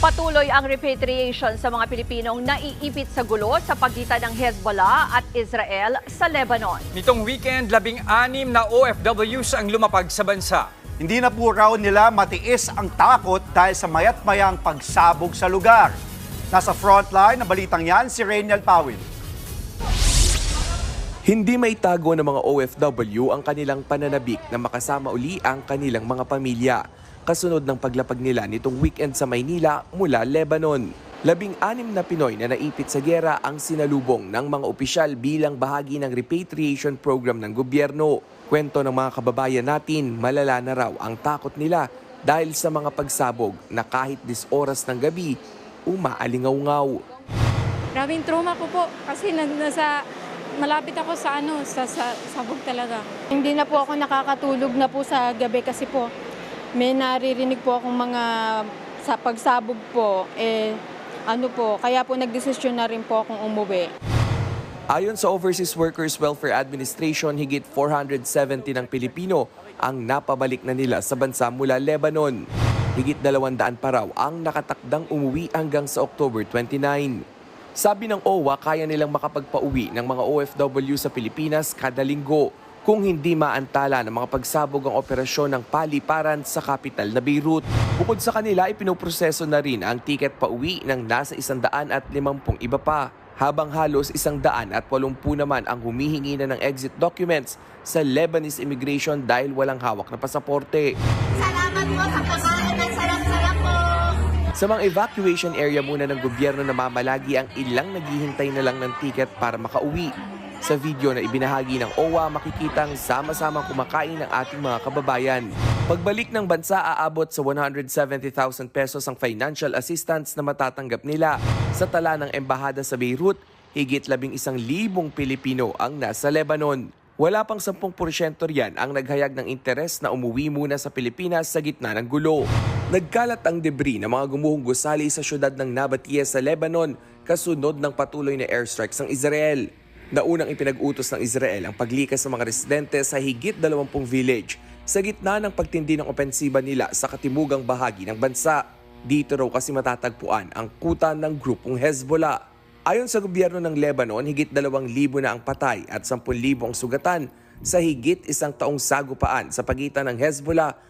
Patuloy ang repatriation sa mga Pilipinong naiipit sa gulo sa pagitan ng Hezbollah at Israel sa Lebanon. Nitong weekend, labing anim na OFWs ang lumapag sa bansa. Hindi na po raw nila matiis ang takot dahil sa mayat mayang pagsabog sa lugar. Nasa frontline na balitang yan si Rainiel Pawin. Hindi may tago ng mga OFW ang kanilang pananabik na makasama uli ang kanilang mga pamilya. Kasunod ng paglapag nila nitong weekend sa Maynila mula Lebanon. Labing-anim na Pinoy na naipit sa gera ang sinalubong ng mga opisyal bilang bahagi ng repatriation program ng gobyerno. Kwento ng mga kababayan natin, malala na raw ang takot nila dahil sa mga pagsabog na kahit dis oras ng gabi, umaalingaw-ngaw. Maraming trauma ko po kasi na, nasa malapit ako sa ano sa, sa sabog talaga. Hindi na po ako nakakatulog na po sa gabi kasi po may naririnig po akong mga sa pagsabog po eh ano po kaya po nagdesisyon na rin po akong umuwi. Ayon sa Overseas Workers Welfare Administration, higit 470 ng Pilipino ang napabalik na nila sa bansa mula Lebanon. Higit 200 pa raw ang nakatakdang umuwi hanggang sa October 29. Sabi ng OWA, kaya nilang makapagpauwi ng mga OFW sa Pilipinas kada linggo kung hindi maantala ng mga pagsabog ang operasyon ng paliparan sa kapital na Beirut. Bukod sa kanila, ipinoproseso na rin ang tiket pauwi ng nasa 150 iba pa habang halos isang daan at walumpu naman ang humihingi na ng exit documents sa Lebanese immigration dahil walang hawak na pasaporte. Salamat po sa Sa mga evacuation area muna ng gobyerno na mamalagi ang ilang naghihintay na lang ng tiket para makauwi. Sa video na ibinahagi ng OWA, makikitang sama-samang kumakain ng ating mga kababayan. Pagbalik ng bansa, aabot sa 170,000 pesos ang financial assistance na matatanggap nila. Sa tala ng embahada sa Beirut, higit labing isang libong Pilipino ang nasa Lebanon. Wala pang 10% riyan ang naghayag ng interes na umuwi muna sa Pilipinas sa gitna ng gulo. Nagkalat ang debris ng mga gumuhong gusali sa syudad ng Nabatea sa Lebanon kasunod ng patuloy na airstrikes ng Israel. Naunang ipinag-utos ng Israel ang paglikas ng mga residente sa higit 20 village sa gitna ng pagtindi ng opensiba nila sa katimugang bahagi ng bansa. Dito raw kasi matatagpuan ang kuta ng grupong Hezbollah. Ayon sa gobyerno ng Lebanon, higit 2,000 na ang patay at 10,000 ang sugatan sa higit isang taong sagupaan sa pagitan ng Hezbollah